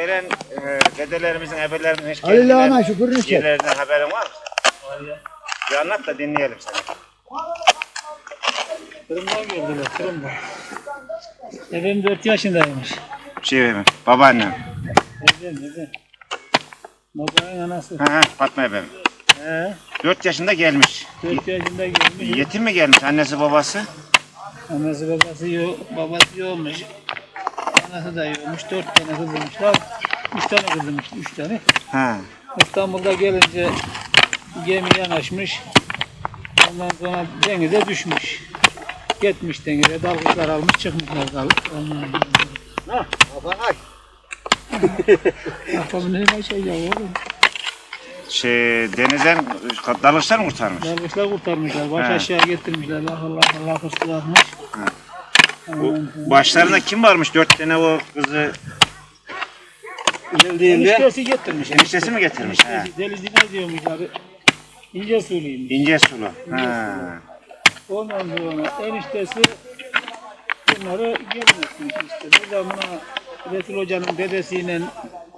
Gelen e, dedelerimizin, ebelerimizin hiç Halil kendileri- ana şükür çek. yerlerinden haberin var mı? Bir anlat da dinleyelim seni. Fırından geldiler, fırından. Evim 4 yaşındaymış. Şey mi? Babaannem. Evim, evim. Babanın anası. Ha, ha, Fatma efendim. He, 4 yaşında gelmiş. 4 yaşında gelmiş. Yetim mi gelmiş annesi babası? Anası babası yok, babası yokmuş. Anası da yokmuş, 4 tane kızıymış. Var, 3 tane kızıymış, 3 tane. Ha. İstanbul'da gelince gemi yanaşmış. Ondan sonra denize düşmüş. Gitmiş denize, dalgıçlar almış, çıkmışlar dalgıç. Ondan sonra. Kafana Akşam ne şey ya oğlum. Şey denizden dalışlar mı kurtarmış? Dalgıçlar kurtarmışlar. Baş He. aşağı getirmişler. Allah Allah Allah fırsatmış. Bu, başlarında kim varmış? Dört tane o kızı geldiğinde Eniştesi getirmiş. eniştesi mi getirmiş? Ha. Eniştesi deli dine diyormuş abi. İnce suluymuş. İnce sulu. Ha. Ondan sonra eniştesi bunları gelmesin işte. Bu zamana Resul Hoca'nın dedesiyle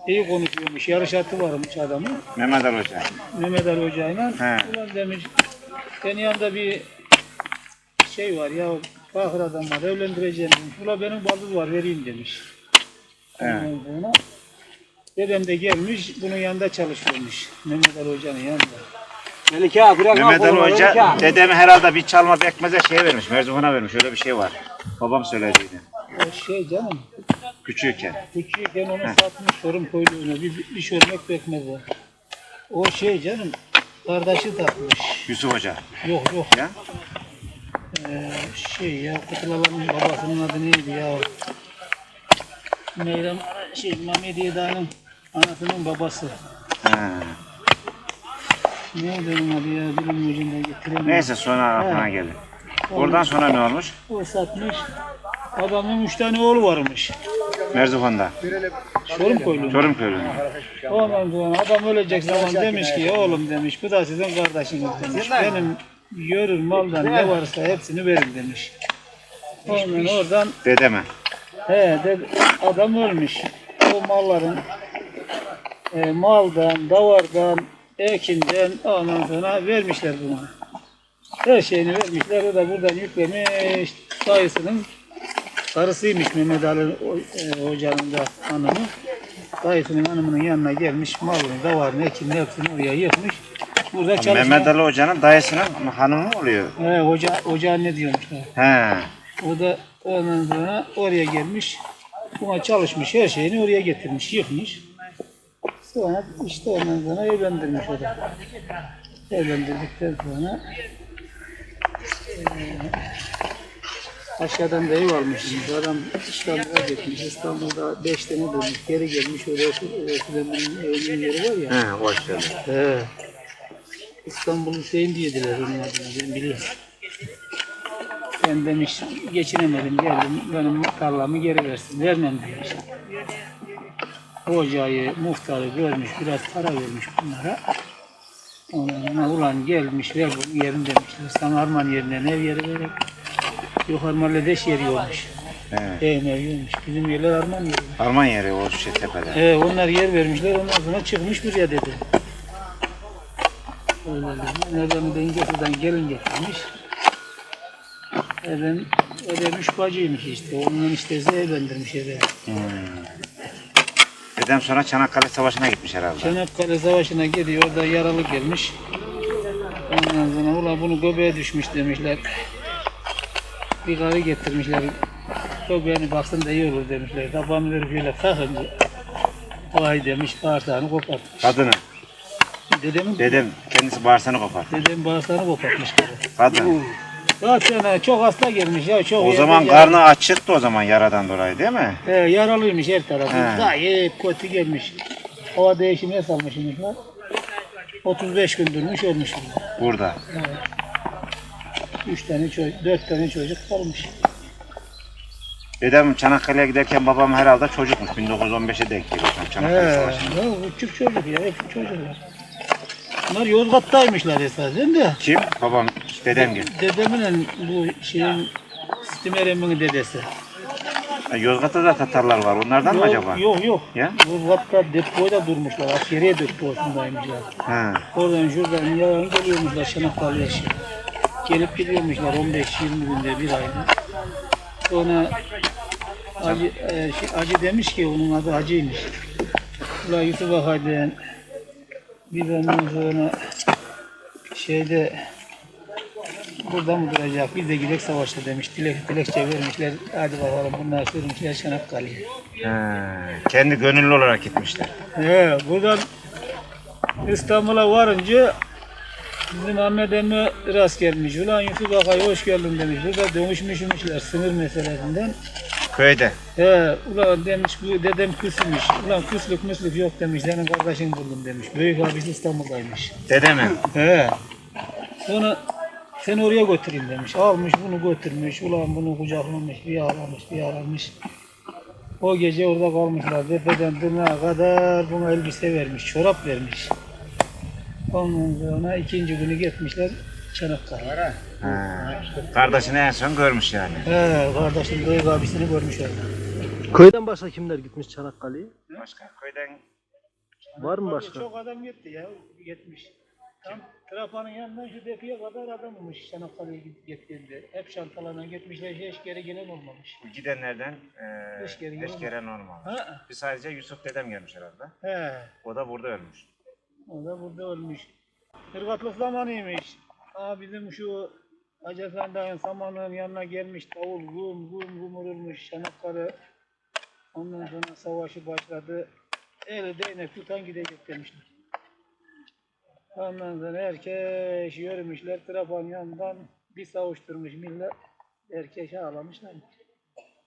iyi konuşuyormuş. Yarış atı varmış adamın. Mehmet Ali Hoca. Mehmet Ali Hoca'yla. He. Ulan demiş senin yanında bir şey var ya fakir adam var evlendireceğim demiş. Ula benim baldız var vereyim demiş. He. Dedem de gelmiş bunun yanında çalışıyormuş. Mehmet Ali Hoca'nın yanında. Melike abi bırak Mehmet Ali Hoca dedemi herhalde bir çalma bekmeze şey vermiş. Merzufuna vermiş. Öyle bir şey var. Babam söylediydi. O şey canım Küçükken. küçükken onu satmış sorum koyduğuna bir, bir, bir şörmek bekmedi. O şey canım kardeşi takmış. Yusuf Hoca. Yok yok Ya. Ee, şey ya Kutulalan'ın babasının adı neydi ya? Meyrem şey Mehmet Dağ'ın anasının babası. Ha. Neydi onun adı ya? Bilim ucundan getiremiyorum. Neyse sonra aklına geldi. Oradan sonra ne olmuş? O satmış. Adamın üç tane oğlu varmış. Merzufan'da. Çorum koylu. Çorum köylüğünde. Ondan sonra adam ölecek zaman demiş ki oğlum demiş bu da sizin kardeşiniz demiş. Benim görür maldan ne varsa hepsini verin demiş. Ondan oradan Dedeme. he de, adam ölmüş. O malların e, maldan, davardan, ekinden ondan sonra vermişler buna. Her şeyini vermişler. O da buradan yüklemiş. Dayısının karısıymış Mehmet Ali o- e, hocanın da hanımı. Dayısının hanımının yanına gelmiş. Malını, davarını, ekinini hepsini oraya yıkmış. Burada çalışma. Mehmet Ali Hoca'nın dayısının hanımı mı oluyor? He, hoca, hoca anne diyormuşlar. He. O da ondan sonra oraya gelmiş. Buna çalışmış, her şeyini oraya getirmiş, yıkmış. Sonra işte ondan sonra evlendirmiş o da. Evlendirdikten sonra eee, aşağıdan da ev almış. Adam İstanbul'a gitmiş. İstanbul'da beş tane bulmuş. Geri gelmiş. Oraya Resulem'in evinin yeri var ya. He, hoş geldin. He. İstanbul Hüseyin diyediler onun adına ben biliyorum. Ben demiş geçinemedim geldim benim tarlamı geri versin. Vermem demiş. Hocayı, muhtarı görmüş biraz para vermiş bunlara. Ondan ulan gelmiş ver bu yerini demişler. Sana harman yerine ev yeri vererek. Yok harmanla deş yeri yokmuş. He. Ev ev. Bizim yerler harman yeri. Alman yeri o şey tepede. Ee, onlar yer vermişler ondan sonra çıkmış buraya dedi. Nereden de İngiltere'den gelin getirmiş. Evlen, öyle üç bacıymış işte. Onun eniştesi evlendirmiş eve. Dedem sonra Çanakkale Savaşı'na gitmiş herhalde. Çanakkale Savaşı'na gidiyor. Orada yaralı gelmiş. Ondan sonra ulan bunu göbeğe düşmüş demişler. Bir karı getirmişler. Göbeğini baksın da iyi olur demişler. Tabanı verip şöyle takınca. Vay demiş bağırsağını kopartmış. Kadını. Dedemin Dedem kendisi bağırsağını kopar. Dedem bağırsağını kopartmış. Kadın. Zaten çok hasta gelmiş ya çok. O zaman yaralı. karnı açıktı o zaman yaradan dolayı değil mi? He, yaralıymış her tarafı. He. Gayet kötü gelmiş. Hava değişimine salmışmışlar. 35 gün durmuş ölmüş. burada. Burada. Üç tane çocuk, dört tane çocuk kalmış. Dedem Çanakkale'ye giderken babam herhalde çocukmuş. 1915'e denk geliyor Çanakkale He, Savaşı'na. ya, küçük çocuk ya, hep çocuklar. Bunlar Yozgat'taymışlar esasen de. Kim? Babam, dedem gibi. Dedemin bu şeyin Sistimerem'in dedesi. Ha, Yozgat'ta da Tatarlar var. Onlardan mı yok, acaba? Yok yok. Ya? Yozgat'ta depoda durmuşlar. Askeriye deposundaymışlar. Ha. Oradan şuradan yalan geliyormuşlar Çanakkale'ye. şey. Gelip gidiyormuşlar 15-20 günde bir ayda. Sonra Hacı, e, şey, Hacı demiş ki onun adı Hacı'ymış. Ula Yusuf Akay'den ondan sonra şeyde burada mı duracak? Biz de gidek savaşta demiş. Dilek, dilekçe vermişler. Hadi bakalım bunlar sürmüşler Çanakkale'ye. Ha. Kendi gönüllü olarak gitmişler. He, buradan İstanbul'a varınca bizim Ahmet emmi rast gelmiş. Ulan Yusuf Akay hoş geldin demiş. Burada dönüşmüşmüşler sınır meselesinden. Köyde. He, ulan demiş bu dedem küsmüş. Ulan küslük müslük yok demiş. Senin kardeşin buldum demiş. Büyük abisi İstanbul'daymış. Dede mi? He. Sonra seni oraya götüreyim demiş. Almış bunu götürmüş. Ulan bunu kucaklamış, bir ağlamış, bir ağlamış. O gece orada kalmışlar. Tepeden tırnağa kadar buna elbise vermiş, çorap vermiş. Ondan sonra ikinci günü gitmişler Çanakkale. Ha. Kardeşini en son görmüş yani. He, kardeşim büyük abisini görmüş orada. Köyden başka kimler gitmiş Çanakkale'ye? Başka köyden Var mı başka? Çok adam gitti ya, gitmiş. Tam Trafanın yanından şu depiye kadar adammış Çanakkale'ye git- gittiğinde. Hep şantalarına gitmişler, hiç geri gelen olmamış. gidenlerden e, Beş kere beş kere normal. Ha? Bir sadece Yusuf dedem gelmiş herhalde. He. O da burada ölmüş. O da burada ölmüş. Hırgatlık zamanıymış. Aa bizim şu Hacı Efendi'nin samanlığın yanına gelmiş davul gum gum gumurulmuş Çanakkale. Ondan sonra savaşı başladı. Eli değnek tutan gidecek demişler. Ondan sonra herkes yürümüşler trafanın yanından bir savuşturmuş millet. Herkes ağlamışlar.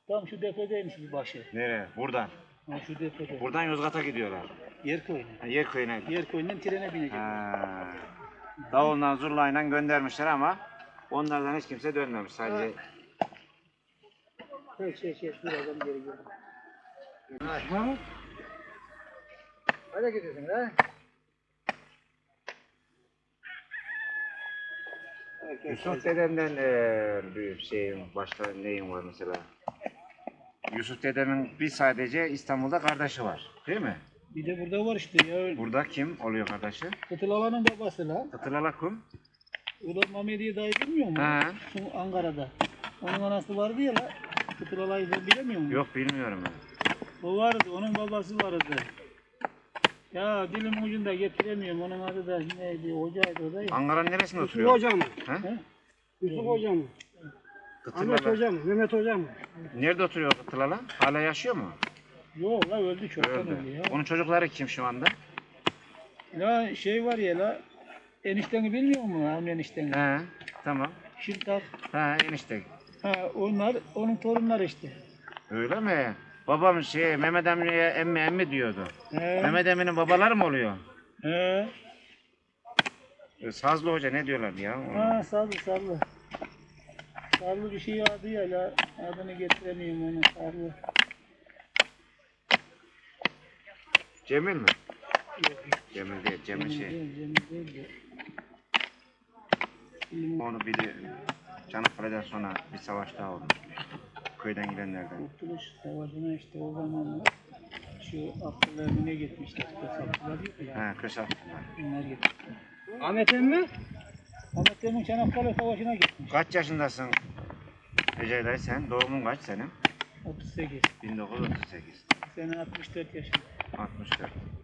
Tam şu depedeymiş bir başı. Nereye? Buradan. Ha, şu depede. Buradan Yozgat'a gidiyorlar. Yerköy'üne. Ha, Yerköy'üne. Yerköy'ünden trene binecek. Ha. Davulla zurlayla göndermişler ama onlardan hiç kimse dönmemiş. Sadece Çek çek çek şuradan geri gel. Hadi gidiyorsun ha? Yusuf dedemden eee, bir şeyin başka neyin var mesela? Yusuf dedemin bir sadece İstanbul'da kardeşi var. Değil mi? Bir de burada var işte ya. Burada kim oluyor kardeşi? Kıtılalanın babası la. Hatırlala kum. Ulan Mehmet'i dayı bilmiyor musun? Ha. Şu Ankara'da. Onun anası vardı ya la. Kıtılalayı da bilemiyor musun? Yok bilmiyorum ben. O vardı, onun babası vardı. Ya dilim ucunda getiremiyorum. Onun adı da neydi? Hocaydı o da ya. Ankara'nın neresinde Yusuf oturuyor? Hoca mı? Ha? He? Yusuf Hoca mı? Ahmet Kıtırlala. Hoca mı? Mehmet Hoca mı? Nerede oturuyor Kıtırlala? Hala yaşıyor mu? Yok la öldü çoktan öldü Öldü. ya. Onun çocukları kim şu anda? La şey var ya la. Enişteni bilmiyor musun? Hamle enişteni. He, tamam. Şiltak. Ha enişte. Ha onlar onun torunları işte. Öyle mi? Babam şey Mehmet emmiye emmi emmi diyordu. He. Mehmet emminin babaları mı oluyor? He. E, Sazlı Hoca ne diyorlar ya? ona? Ha sallı sallı. Sallı bir şey adı ya la. Adını getiremiyorum onu sallı. Cemil mi? Cemil değil, Cemil şey. Değil, Cemil değil de. Onu bir de Çanakkale'den sonra bir savaş daha oldu. Köyden gidenlerden. Kurtuluş Savaşı'na işte o zaman şu Abdullah Emin'e gitmişler. Kasapçılar yok ya. He, Kışaklılar. Onlar gitmiş. Ahmet emmi? Ahmet Emin Çanakkale Savaşı'na gitmiş. Kaç yaşındasın Ece dayı sen? Doğumun kaç senin? 38. 1938. Sene 64 yaşında. 64.